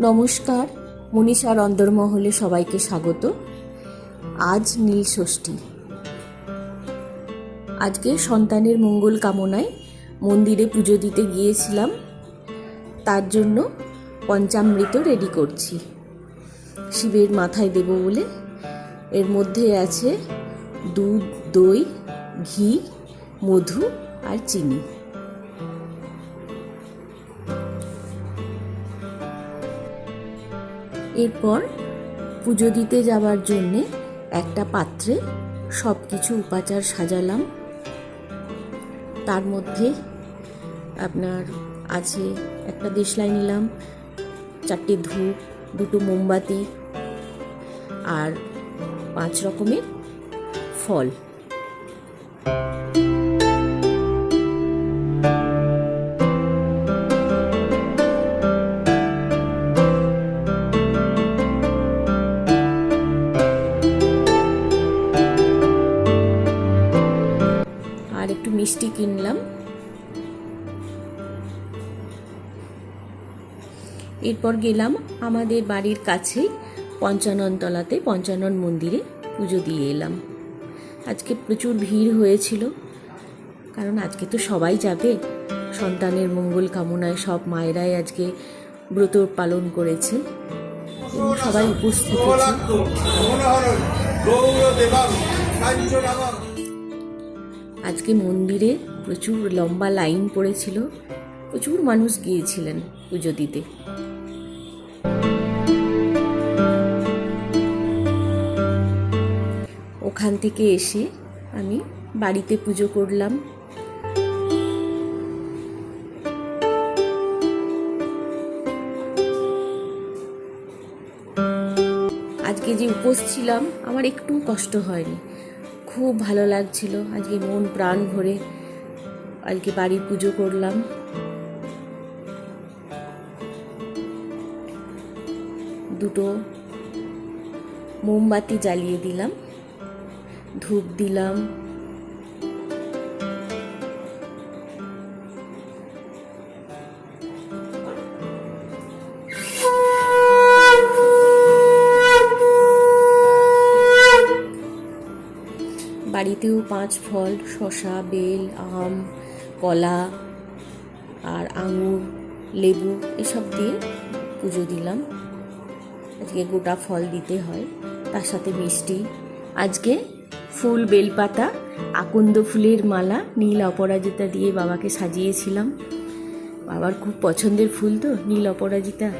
নমস্কার মনীষার অন্দরমহলে সবাইকে স্বাগত। আজ নীল ষষ্ঠী। আজকে সন্তানের মঙ্গল কামনায় মন্দিরে পুজো দিতে গিয়েছিলাম। তার জন্য পঞ্চামৃত রেডি করছি। শিবের মাথায় দেব বলে। এর মধ্যে আছে দুধ, দই, ঘি, মধু আর চিনি। এরপর পুজো দিতে যাওয়ার জন্যে একটা পাত্রে সব কিছু উপাচার সাজালাম। তার মধ্যে আপনার আছে একটা দেশলাই নিলাম, চারটে ধূপ, দুটো মোমবাতি আর পাঁচ রকমের ফল। আর একটু মিষ্টি কিনলাম এরপর গেলাম আমাদের বাড়ির কাছেই পঞ্চাননতলাতে পঞ্চানন মন্দিরে পুজো দিয়ে এলাম আজকে প্রচুর ভিড় হয়েছিল কারণ আজকে তো সবাই যাবে সন্তানের মঙ্গল কামনায় সব মায়েরাই আজকে ব্রত পালন করেছে এবং সবাই উপস্থিত আজকে মন্দিরে প্রচুর লম্বা লাইন পড়েছিল। প্রচুর মানুষ গিয়েছিলেন পুজো দিতে। ওখান থেকে এসে আমি বাড়িতে পুজো করলাম। আজকে যে উপোস ছিলাম, আমার একটু কষ্ট হয়নি। খুব ভালো লাগছিল। আজকে মন প্রাণ ভরে আজকে বাড়ির পুজো করলাম। দুটো মোমবাতি জ্বালিয়ে দিলাম, ধূপ দিলাম। বাড়িতেও পাঁচ ফল শশা বেল, আম, কলা আর আঙুর, লেবু এসব দিয়ে পুজো দিলাম। আজকে গোটা ফল দিতে হয়, তার সাথে মিষ্টি। আজকে ফুল বেলপাতা, আকন্দ ফুলের মালা, নীল অপরাজিতা দিয়ে বাবাকে সাজিয়েছিলাম। বাবার খুব পছন্দের ফুল তো, নীল অপরাজিতা।